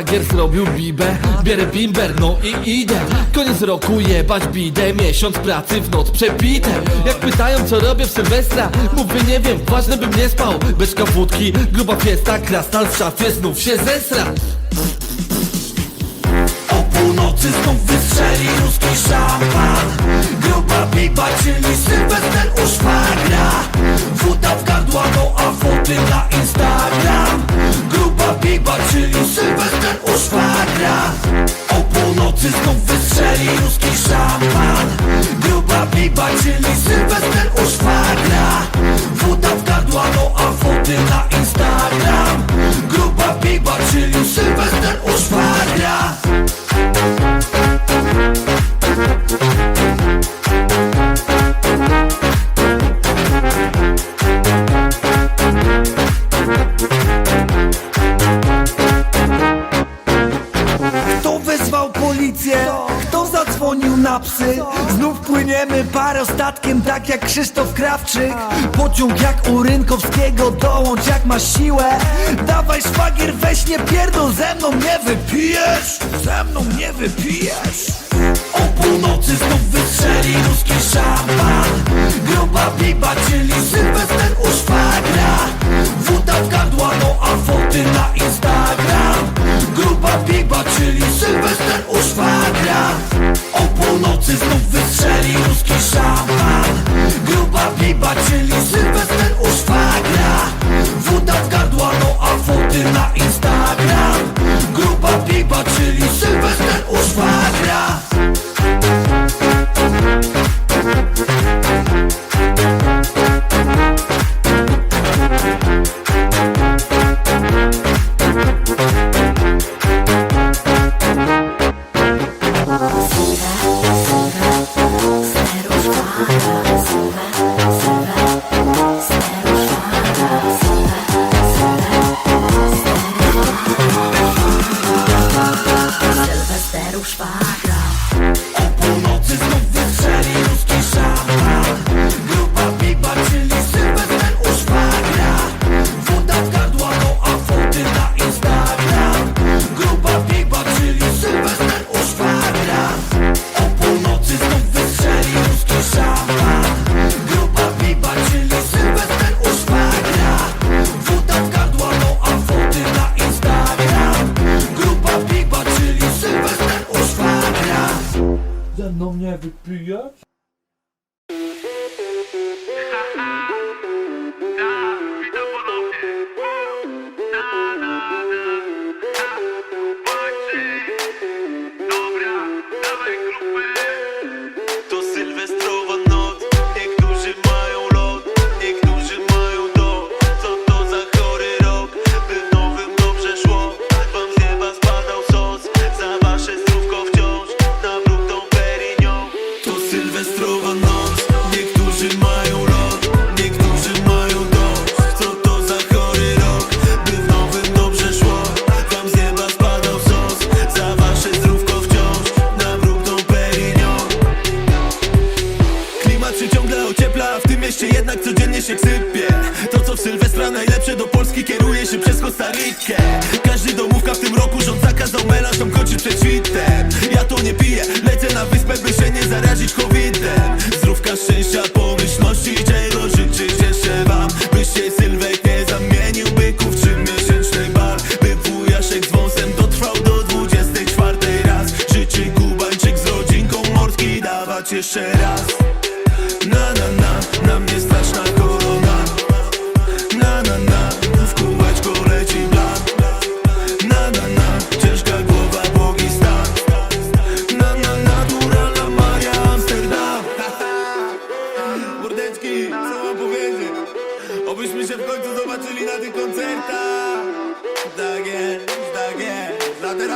szwagier zrobił bibę. Bierę bimber, no i idę. Koniec roku jebać bidę. Miesiąc pracy w noc przebite. Jak pytają co robię w Sylwestra Mówię nie wiem, ważne bym nie spał. Beczka wódki, gruba fiesta Krasnal w szafie znów się zesra północy znów wystrzeli ruski szampan Gruba biba, czyli Sylwester u szwagra Woda w gardła, no a foty na Instagram. Gruba biba, czyli Sylwester u szwagra O północy znów wystrzeli ruski szampan Gruba biba, czyli Sylwester u szwagra Woda w gardła, no a foty na Instagram. Gruba biba, czyli Sylwester u szwagra tak jak Krzysztof Krawczyk. Pociąg jak u Rynkowskiego, dołącz jak masz siłę. Dawaj szwagier, weź nie pierdol, ze mną nie wypijesz. Ze mną nie wypijesz O północy znów wystrzeli ruski szampan Gruba biba, czyli Sylwester u szwagra. Woda w gardła, no a foty na Instagram. Gruba biba, czyli Sylwester u szwagra. O północy znów wystrzeli ruski szampan Gruba biba, czyli Sylwester u szwagra. Woda w gardła, no a foty na Instagram. Gruba biba, czyli Sylwester u szwagra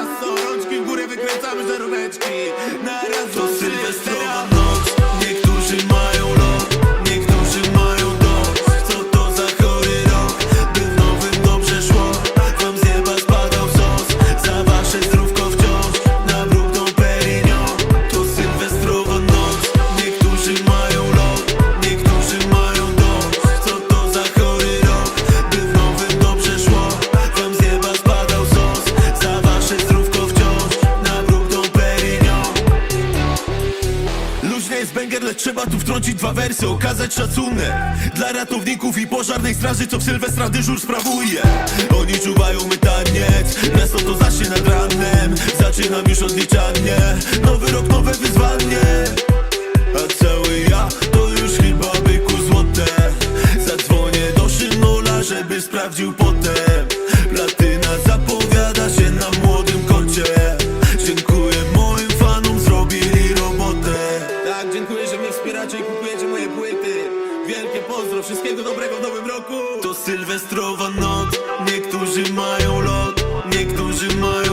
Teraz rączki w górę wykręcamy żaróweczki. Na raz, to sylwestrowa noc. Niektórzy mają trzeba tu wtrącić dwa wersy Okazać szacunek Dla ratowników i pożarnej straży, co w Sylwestra dyżur sprawuje. Oni czuwają my taniec Miasto to zacznie nad ranem Zaczynam już odliczanie. Nowy rok, nowe wyzwanie. A cały ja to już chyba byku złote. Zadzwonię do Szymola, żeby sprawdził potem wspieracie i kupujecie moje płyty. Wielkie pozdro, wszystkiego dobrego w nowym roku. To sylwestrowa noc, niektórzy mają lot Niektórzy mają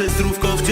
Za wasze zdrówko wciąż,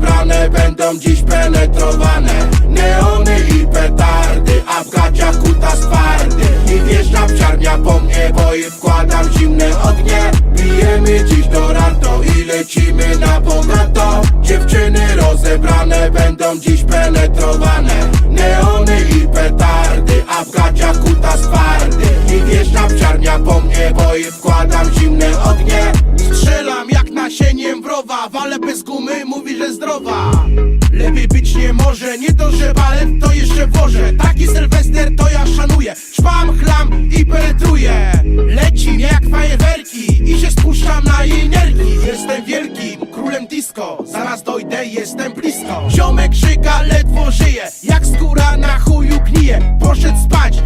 Rozebrane będą dziś penetrowane. Neony i petardy, a w gaciach kutas twardy. I wjeżdża po mnie, bo i wkładam zimne ognie. Pijemy dziś do ranto i lecimy na bogato. Dziewczyny rozebrane będą dziś penetrowane. Neony i petardy, a w gaciach I wjeżdża psiarnia po mnie, bo i wkładam zimne ognie. Strzelam jak nasieniem wrowa, walę bez gumy, mówi, że zdrowa. Lepiej być nie może, nie to, że balet, to jeszcze wożę. Taki Sylwester to ja szanuję. Szpam, chlam i penetruję Leci mnie jak fajerwerki I się spuszczam na jej nerki. Jestem wielkim królem disco Zaraz dojdę, jestem blisko. Ziomek żyga, ledwo żyje. Jak skóra na chuju gnije Poszedł spać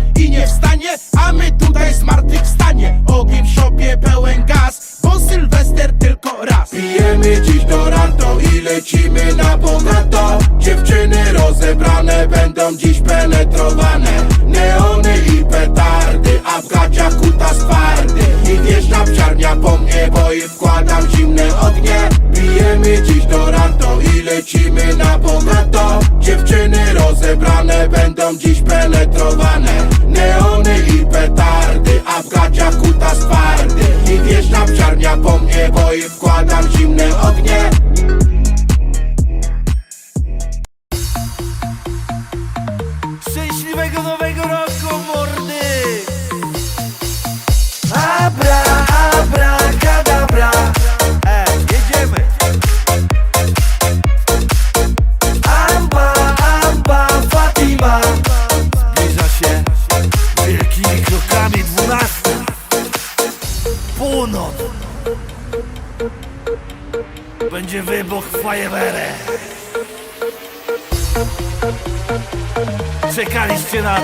A my tutaj zmartwychwstanie Ogień w szopie pełen gaz Bo Sylwester tylko raz. Pijemy dziś do ranto i lecimy na bogato Dziewczyny rozebrane będą dziś penetrowane. Neony i petardy, a w gaciach kutas twardy. I wjeżdża psiarnia po mnie, bo i wkładam zimne ognie. Pijemy dziś do ranto i lecimy na bogato Dziewczyny rozebrane będą dziś penetrowane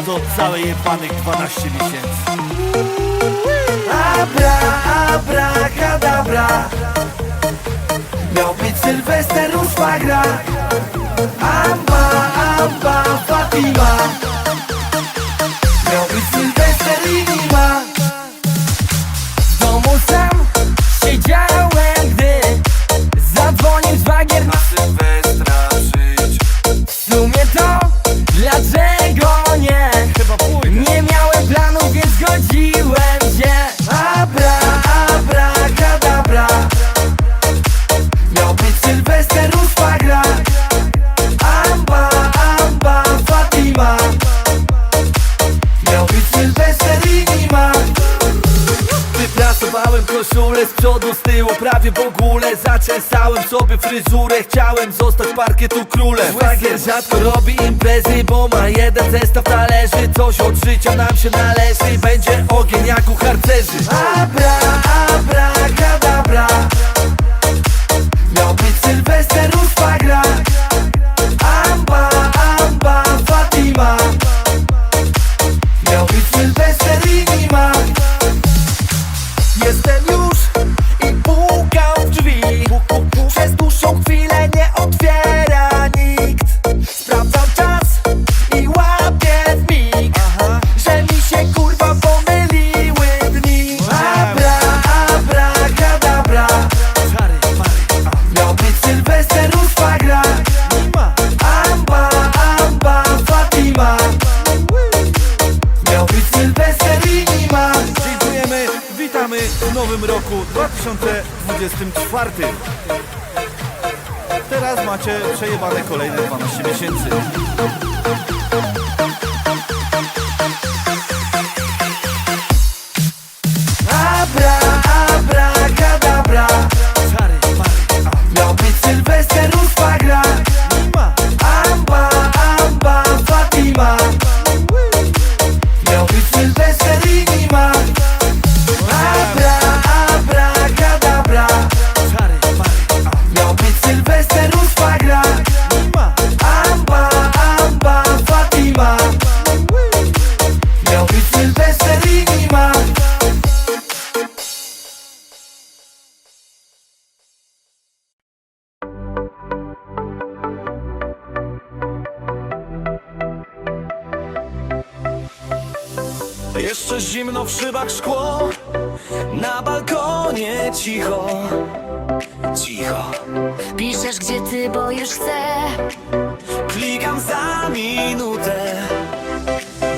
to całe jebanych 12 miesięcy. Abra, abra, kadabra fryzurę Chciałem zostać parkietu królem. Szwagier rzadko robi imprezy, bo ma jeden zestaw talerzy. Coś od życia nam się należy. nowym roku 2024. Teraz macie przejebane kolejne 12 miesięcy. cicho. Cicho. Piszesz gdzie ty, bo już chcę. Klikam za minutę.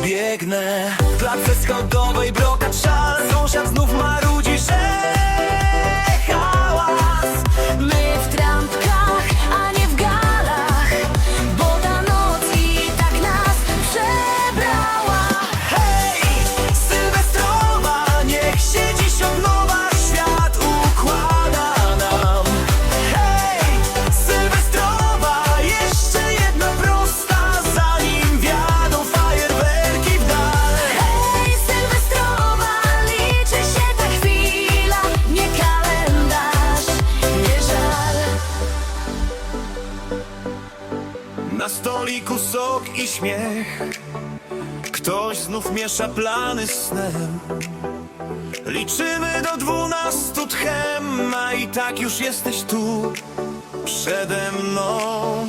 Biegnę. W klatce schodowej brokat szal. Sąsiad znów marudzi, że miesza plany snem. Liczymy do dwunastu tchem, a i tak już jesteś tu przede mną.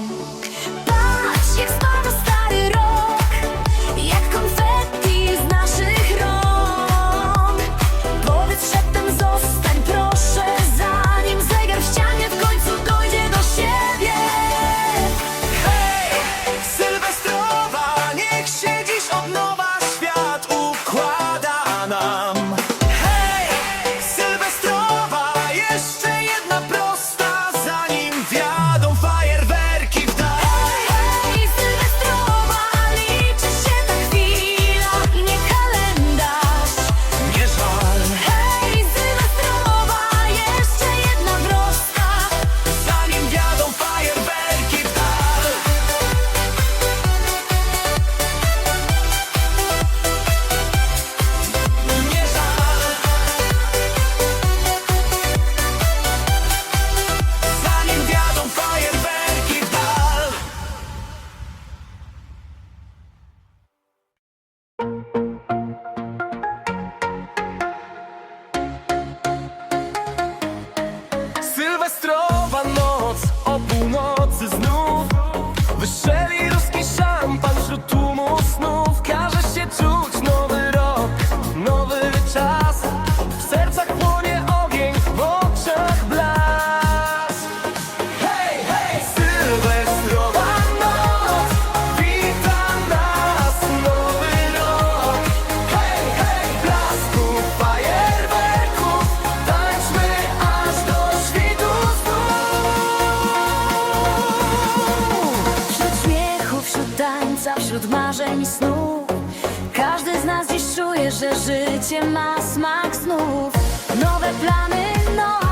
wśród marzeń i snów Każdy z nas dziś czuje, że życie ma smak snów. Nowe plany, nowe